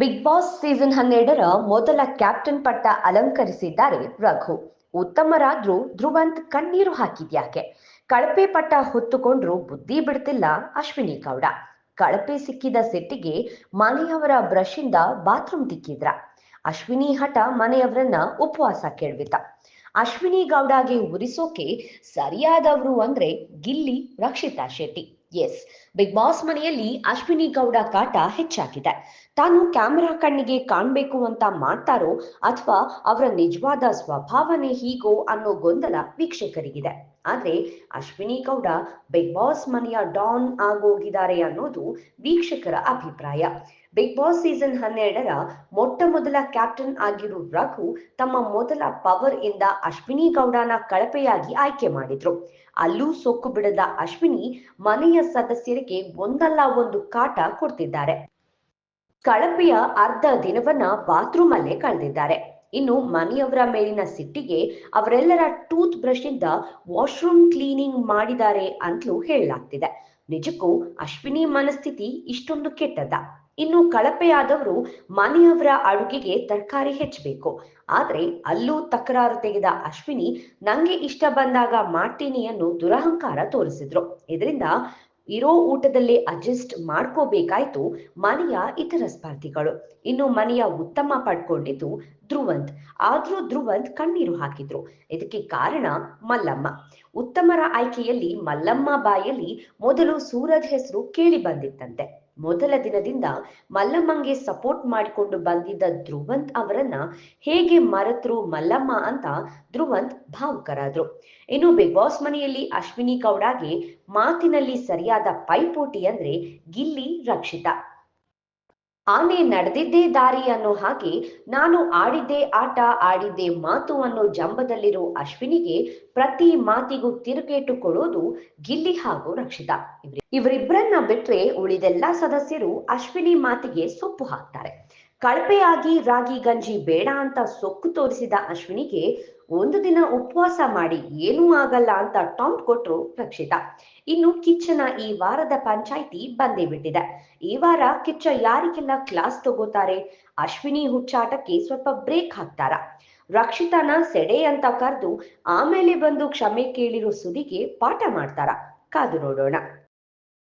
Big boss season ಹನ್ನೆರಡರ ಮೊದಲ captain ಪಟ್ಟ ಅಲಂಕರಿಸಿದ್ದಾರೆ ರಘು. ಉತ್ತಮರಾದ್ರೂ ಧ್ರುವಂತ್ ಕಣ್ಣೀರು ಹಾಕಿದ್ಯಾಕೆ? ಕಳಪೆ ಪಟ್ಟ ಹೊತ್ತುಕೊಂಡ್ರು ಬುದ್ಧಿ ಬಿಡ್ತಿಲ್ಲ ಅಶ್ವಿನಿ ಗೌಡ. ಕಳಪೆ ಸಿಕ್ಕಿದ ಸೆಟ್ಟಿಗೆ ಮನೆಯವರ ಬ್ರಷ್ ಇಂದ ಬಾತ್ರೂಮ್ ತಿಕ್ಕಿದ್ರ? ಅಶ್ವಿನಿ ಹಠ ಮನೆಯವರನ್ನ ಉಪವಾಸ ಕೇಳ್ಬಿತ ಅಶ್ವಿನಿ ಗೌಡಗೆ ಉರಿಸೋಕೆ ಸರಿಯಾದವರು ಅಂದ್ರೆ Gilli Rakshitha Shetty. Yes Bigg Boss ಮನೆಯಲ್ಲಿ ಅಶ್ವಿನಿ ಗೌಡ ಕಾಟ ಹೆಚ್ಚಾಗಿದೆ. ತಾನು ಕ್ಯಾಮೆರಾ ಕಣ್ಣಿಗೆ ಕಾಣ್ಬೇಕು ಅಂತ ಮಾಡ್ತಾರೋ ಅಥವಾ ಅವರ ನಿಜವಾದ ಸ್ವಭಾವನೆ ಹೀಗೋ ಅನ್ನೋ ಗೊಂದಲ ವೀಕ್ಷಕರಿಗಿದೆ. ಆದ್ರೆ ಅಶ್ವಿನಿ ಗೌಡ ಬಿಗ್ ಬಾಸ್ ಮನೆಯ ಡಾನ್ ಆಗೋಗಿದ್ದಾರೆ ಅನ್ನೋದು ವೀಕ್ಷಕರ ಅಭಿಪ್ರಾಯ. ಬಿಗ್ ಬಾಸ್ ಸೀಸನ್ ಹನ್ನೆರಡರ ಮೊಟ್ಟ ಮೊದಲ ಕ್ಯಾಪ್ಟನ್ ಆಗಿರೋ ರಘು ತಮ್ಮ ಮೊದಲ ಪವರ್ ಇಂದ ಅಶ್ವಿನಿ ಗೌಡನ ಕಳಪೆಯಾಗಿ ಆಯ್ಕೆ ಮಾಡಿದ್ರು. ಅಲ್ಲೂ ಸೊಕ್ಕು ಬಿಡದ ಅಶ್ವಿನಿ ಮನೆಯ ಸದಸ್ಯರಿಗೆ ಒಂದಲ್ಲ ಒಂದು ಕಾಟ ಕೊಡ್ತಿದ್ದಾರೆ. ಕಳಪೆಯ ಅರ್ಧ ದಿನವನ್ನ ಬಾತ್ರೂಮ್ ಅಲ್ಲೇ ಕಳೆದಿದ್ದಾರೆ. ಇನ್ನು ಮನೆಯವರ ಮೇಲಿನ ಸಿಟ್ಟಿಗೆ ಅವರೆಲ್ಲರ ಟೂತ್ ಬ್ರಷ್ ಇಂದ ವಾಶ್ರೂಮ್ ಕ್ಲೀನಿಂಗ್ ಮಾಡಿದ್ದಾರೆ ಅಂತಲೂ ಹೇಳಲಾಗ್ತಿದೆ. ನಿಜಕ್ಕೂ ಅಶ್ವಿನಿ ಮನಸ್ಥಿತಿ ಇಷ್ಟೊಂದು ಕೆಟ್ಟದ ಇನ್ನು ಕಳಪೆಯಾದವರು ಮನೆಯವರ ಅಡುಗೆಗೆ ತರಕಾರಿ ಹೆಚ್ಚಬೇಕು. ಆದ್ರೆ ಅಲ್ಲೂ ತಕರಾರು ತೆಗೆದ ಅಶ್ವಿನಿ, ನಂಗೆ ಇಷ್ಟ ಬಂದಾಗ ಮಾಡ್ತೀನಿ ಅನ್ನೋ ದುರಹಂಕಾರ ತೋರಿಸಿದ್ರು. ಇದರಿಂದ ಇರೋ ಊಟದಲ್ಲೇ ಅಡ್ಜಸ್ಟ್ ಮಾಡ್ಕೋಬೇಕಾಯ್ತು ಮನೆಯ ಇತರ ಸ್ಪರ್ಧಿಗಳು. ಇನ್ನು ಮನೆಯ ಉತ್ತಮ ಪಡ್ಕೊಂಡಿದ್ದು ಧ್ರುವಂತ್. ಆದ್ರೂ ಧ್ರುವಂತ್ ಕಣ್ಣೀರು ಹಾಕಿದ್ರು. ಇದಕ್ಕೆ ಕಾರಣ ಮಲ್ಲಮ್ಮ. ಉತ್ತಮರ ಆಯ್ಕೆಯಲ್ಲಿ ಮಲ್ಲಮ್ಮ ಬಾಯಲ್ಲಿ ಮೊದಲು ಸೂರಜ್ ಹೆಸರು ಕೇಳಿ ಬಂದಿತ್ತಂತೆ. ಮೊದಲ ದಿನದಿಂದ ಮಲ್ಲಮ್ಮಂಗೆ ಸಪೋರ್ಟ್ ಮಾಡಿಕೊಂಡು ಬಂದಿದ್ದ ಧ್ರುವಂತ್ ಅವರನ್ನ ಹೇಗೆ ಮರೆತರು ಮಲ್ಲಮ್ಮ ಅಂತ ಧ್ರುವಂತ್ ಭಾವುಕರಾದ್ರು. ಇನ್ನು ಬಿಗ್ ಬಾಸ್ ಮನೆಯಲ್ಲಿ ಅಶ್ವಿನಿ ಕೌಡಾಗೆ ಮಾತಿನಲ್ಲಿ ಸರಿಯಾದ ಪೈಪೋಟಿ ಅಂದ್ರೆ ಗಿಲ್ಲಿ ರಕ್ಷಿತಾ. ಆನೆ ನಡೆದಿದ್ದೇ ದಾರಿ ಅನ್ನೋ ಹಾಗೆ ನಾನು ಆಡಿದ್ದೆ ಆಟ, ಆಡಿದ್ದೆ ಮಾತು ಅನ್ನೋ ಜಂಬದಲ್ಲಿರೋ ಅಶ್ವಿನಿಗೆ ಪ್ರತಿ ಮಾತಿಗೂ ತಿರುಗೇಟು ಕೊಡೋದು ಗಿಲ್ಲಿ ಹಾಗೂ ರಕ್ಷಿತಾ. ಇವರಿಬ್ಬರನ್ನ ಬಿಟ್ರೆ ಉಳಿದೆಲ್ಲಾ ಸದಸ್ಯರು ಅಶ್ವಿನಿ ಮಾತಿಗೆ ಸೊಪ್ಪು ಹಾಕ್ತಾರೆ. ಕಳಪೆಯಾಗಿ ರಾಗಿ ಗಂಜಿ ಬೇಡ ಅಂತ ಸೊಕ್ಕು ತೋರಿಸಿದ ಅಶ್ವಿನಿಗೆ ಒಂದು ದಿನ ಉಪವಾಸ ಮಾಡಿ ಏನೂ ಆಗಲ್ಲ ಅಂತ ಟಾಂಟ್ ಕೊಟ್ರು ರಕ್ಷಿತಾ. ಇನ್ನು ಕಿಚ್ಚನ ಈ ವಾರದ ಪಂಚಾಯಿತಿ ಬಂದೇ ಬಿಟ್ಟಿದೆ ಈ ವಾರ ಕಿಚ್ಚ ಯಾರಿಗೆಲ್ಲ ಕ್ಲಾಸ್ ತಗೋತಾರೆ? ಅಶ್ವಿನಿ ಹುಚ್ಚಾಟಕ್ಕೆ ಸ್ವಲ್ಪ ಬ್ರೇಕ್ ಹಾಕ್ತಾರ. ರಕ್ಷಿತನ ಸೆಡೆ ಅಂತ ಕರೆದು ಆಮೇಲೆ ಬಂದು ಕ್ಷಮೆ ಕೇಳಿರೋ ಸುದಿಗೆ ಪಾಠ ಮಾಡ್ತಾರ. ಕಾದು ನೋಡೋಣ.